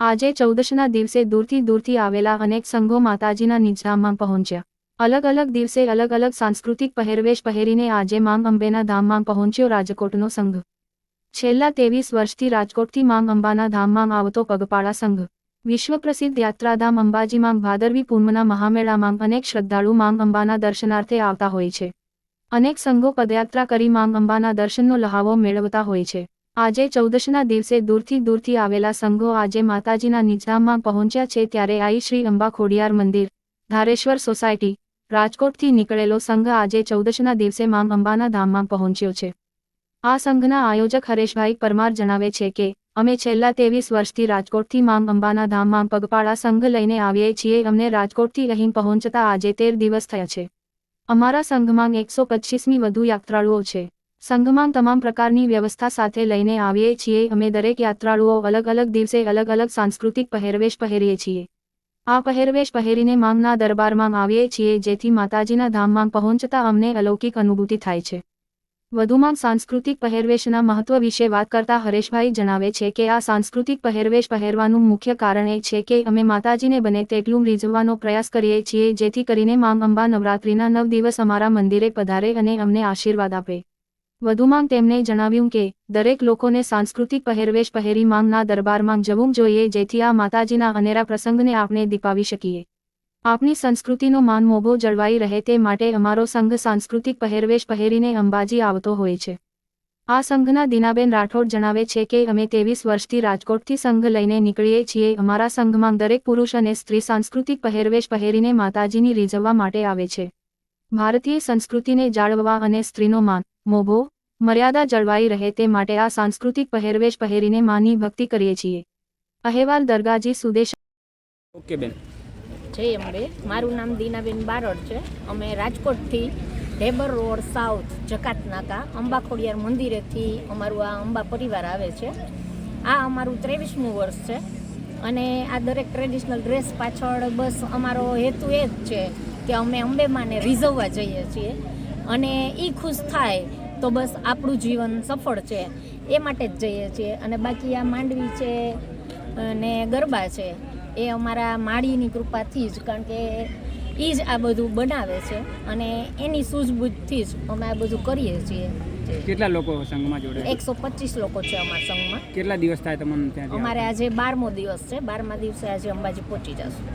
આજે ચૌદશના દિવસે દૂરથી દૂરથી આવેલા અનેક સંઘો માતાજીના નિજધામમાં પહોંચ્યા. અલગ અલગ દિવસે અલગ અલગ સાંસ્કૃતિક પહેરવેશ પહેરીને આજે માંગ અંબેના ધામમાં પહોંચ્યો રાજકોટનો સંઘ. છેલ્લા ત્રેવીસ વર્ષથી રાજકોટથી માંગ અંબાના ધામમાં આવતો પગપાળા સંઘ. વિશ્વ પ્રસિદ્ધ યાત્રાધામ અંબાજીમાં ભાદરવી પૂર્ણના મહામેળામાં અનેક શ્રદ્ધાળુ માંગ અંબાના દર્શનાર્થે આવતા હોય છે. અનેક સંઘો પદયાત્રા કરી માંગ અંબાના દર્શનનો લહાવો મેળવતા હોય છે. આજે ચૌદશના દિવસે દૂરથી દૂરથી આવેલા સંઘો આજે માતાજીના નિજધામમાં પહોંચ્યા છે ત્યારે આઈ શ્રી અંબા ખોડિયાર મંદિર, ધારેશ્વર સોસાયટી, રાજકોટથી નીકળેલો સંઘ આજે ચૌદશના દિવસે માંગ અંબાના ધામમાં પહોંચ્યો છે. આ સંઘના આયોજક હરેશભાઈ પરમાર જણાવે છે કે, અમે છેલ્લા ત્રેવીસ વર્ષથી રાજકોટથી માંગ અંબાના ધામમાં પગપાળા સંઘ લઈને આવીએ છીએ, અમને રાજકોટથી અહીં પહોંચતા આજે તેર દિવસ થયા છે. અમારા સંઘમાં એકસો વધુ યાત્રાળુઓ છે. સંઘમાં તમામ પ્રકારની વ્યવસ્થા સાથે લઈને આવીએ છીએ. અમે દરેક યાત્રાળુઓ અલગ અલગ દિવસે અલગ અલગ સાંસ્કૃતિક પહેરવેશ પહેરીએ છીએ. આ પહેરવેશ પહેરીને માંગના દરબારમાં આવીએ છીએ, જેથી માતાજીના ધામમાં પહોંચતા અમને અલૌકિક અનુભૂતિ થાય છે. વધુમાં સાંસ્કૃતિક પહેરવેશના મહત્વ વિશે વાત કરતા હરેશભાઈ જણાવે છે કે આ સાંસ્કૃતિક પહેરવેશ પહેરવાનું મુખ્ય કારણ એ છે કે અમે માતાજીને બને તેટલું રીઝવવાનો પ્રયાસ કરીએ છીએ, જેથી કરીને માંગ અંબા નવરાત્રિના નવ દિવસ અમારા મંદિરે પધારે અને અમને આશીર્વાદ આપે. વધુમાં તેમણે જણાવ્યું કે, દરેક લોકોને સાંસ્કૃતિક પહેરવેશ પહેરી માંગના દરબારમાં જવું જોઈએ જેથી આ માતાજીના અનેરા પ્રસંગને આપણે દીપાવી શકીએ. આપની સંસ્કૃતિનો માન મોભો જળવાઈ રહે તે માટે અમારો સંઘ સાંસ્કૃતિક પહેરવેશ પહેરીને અંબાજી આવતો હોય છે. આ સંઘના દિનાબેન રાઠોડ જણાવે છે કે, અમે ત્રેવીસ વર્ષથી રાજકોટથી સંઘ લઈને નીકળીએ છીએ. અમારા સંઘમાં દરેક પુરુષ અને સ્ત્રી સાંસ્કૃતિક પહેરવેશ પહેરીને માતાજીની રીઝવવા માટે આવે છે. ભારતીય સંસ્કૃતિને જાળવવા અને સ્ત્રીનો માન, મોભો મર્યાદા જળવાઈ રહે તે માટે આ સાંસ્કૃતિક પહેરવેશ પહેરીને માની ભક્તિ કરીએ છીએ. અહેવાલ દરગાજી સુદેશ ઓકે બેન. જય અંબે મારું નામ દીનાબેન બારડ છે. અમે રાજકોટથી ઢેબર રોડ સાઉથ જકાત નાકા અંબા ખોડિયાર મંદિરેથી અમારું આ અંબા પરિવાર આવે છે. આ અમારું ત્રેવીસમું વર્ષ છે અને આ દરેક ટ્રેડિશનલ ડ્રેસ પાછળ બસ અમારો હેતુ એ જ છે કે અમે અંબેમાને રીઝવવા જઈએ છીએ અને એ ખુશ થાય તો બસ આપણું જીવન સફળ છે. એ માટે જ જઈએ છીએ. અને બાકી આ માંડવી છે અને ગરબા છે એ અમારા માળીની કૃપાથી જ કારણ કે એ જ આ બધું બનાવે છે અને એની સૂઝબૂઝથી જ અમે આ બધું કરીએ છીએ. કેટલા લોકો સંઘમાં જોડે એકસો પચીસ લોકો છે અમારા સંઘમાં. કેટલા દિવસ થાય તમને અમારે આજે બારમો દિવસ છે. બારમા દિવસે આજે અંબાજી પહોંચી જશું.